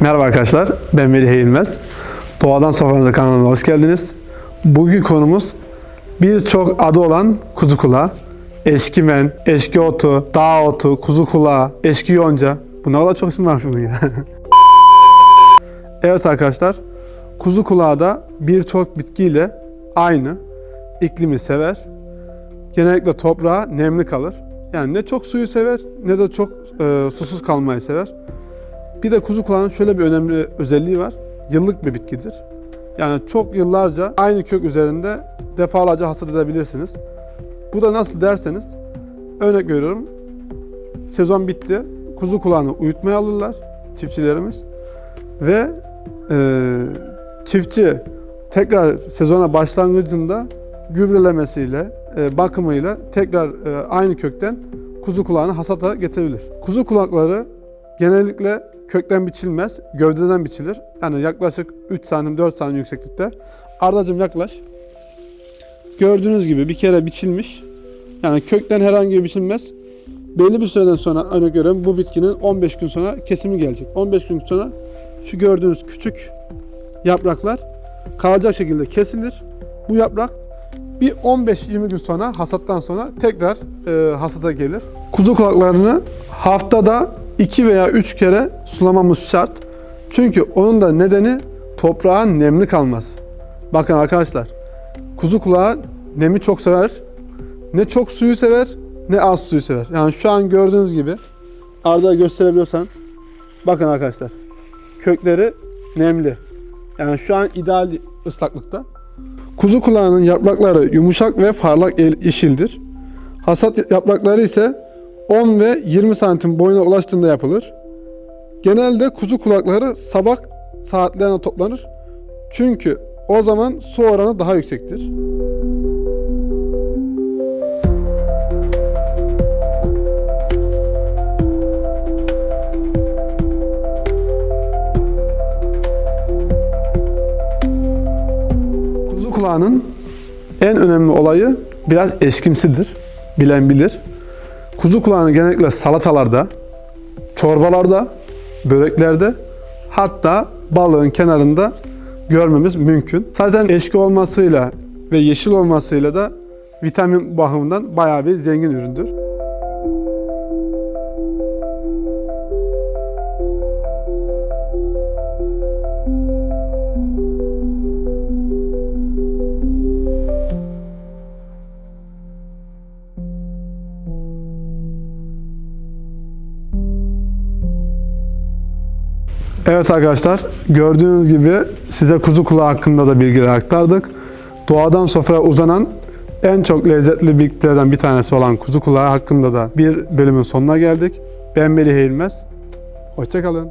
Merhaba arkadaşlar, ben Melih Eğilmez. Doğadan Sofranızda kanalına hoş geldiniz. Bugün konumuz birçok adı olan kuzu kulağı. Eşkimen, eşki otu, dağ otu, kuzu kulağı, eşki yonca. Bu ne kadar çok isim var bunun ya. evet arkadaşlar, kuzu kulağı da birçok bitkiyle aynı. İklimi sever. Genellikle toprağa nemli kalır. Yani ne çok suyu sever ne de çok e, susuz kalmayı sever. Bir de kuzu kulağının şöyle bir önemli özelliği var. Yıllık bir bitkidir. Yani çok yıllarca aynı kök üzerinde defalarca hasat edebilirsiniz. Bu da nasıl derseniz, örnek veriyorum. Sezon bitti. Kuzu kulağını uyutmaya alırlar çiftçilerimiz. Ve e, çiftçi tekrar sezona başlangıcında gübrelemesiyle, e, bakımıyla tekrar e, aynı kökten kuzu kulağını hasata getirebilir. Kuzu kulakları genellikle kökten biçilmez, gövdeden biçilir. Yani yaklaşık 3 santim 4 santim yükseklikte. Ardacım yaklaş. Gördüğünüz gibi bir kere biçilmiş. Yani kökten herhangi bir biçilmez. Belli bir süreden sonra örnek veriyorum bu bitkinin 15 gün sonra kesimi gelecek. 15 gün sonra şu gördüğünüz küçük yapraklar kalacak şekilde kesilir. Bu yaprak bir 15-20 gün sonra hasattan sonra tekrar e, hasata gelir. Kuzu kulaklarını haftada 2 veya 3 kere sulamamız şart. Çünkü onun da nedeni toprağın nemli kalması. Bakın arkadaşlar, kuzu kulağı nemi çok sever. Ne çok suyu sever, ne az suyu sever. Yani şu an gördüğünüz gibi, Arda gösterebiliyorsan, bakın arkadaşlar, kökleri nemli. Yani şu an ideal ıslaklıkta. Kuzu kulağının yaprakları yumuşak ve parlak yeşildir. Hasat yaprakları ise 10 ve 20 santim boyuna ulaştığında yapılır. Genelde kuzu kulakları sabah saatlerine toplanır. Çünkü o zaman su oranı daha yüksektir. Kuzu kulağının en önemli olayı biraz eşkimsidir. Bilen bilir. Kuzu kulağını genellikle salatalarda, çorbalarda, böreklerde hatta balığın kenarında görmemiz mümkün. Zaten eşki olmasıyla ve yeşil olmasıyla da vitamin bakımından bayağı bir zengin üründür. Evet arkadaşlar, gördüğünüz gibi size kuzu kulağı hakkında da bilgiler aktardık. Doğadan sofraya uzanan en çok lezzetli bitkilerden bir tanesi olan kuzu kulağı hakkında da bir bölümün sonuna geldik. Ben Melih Eğilmez. Hoşçakalın.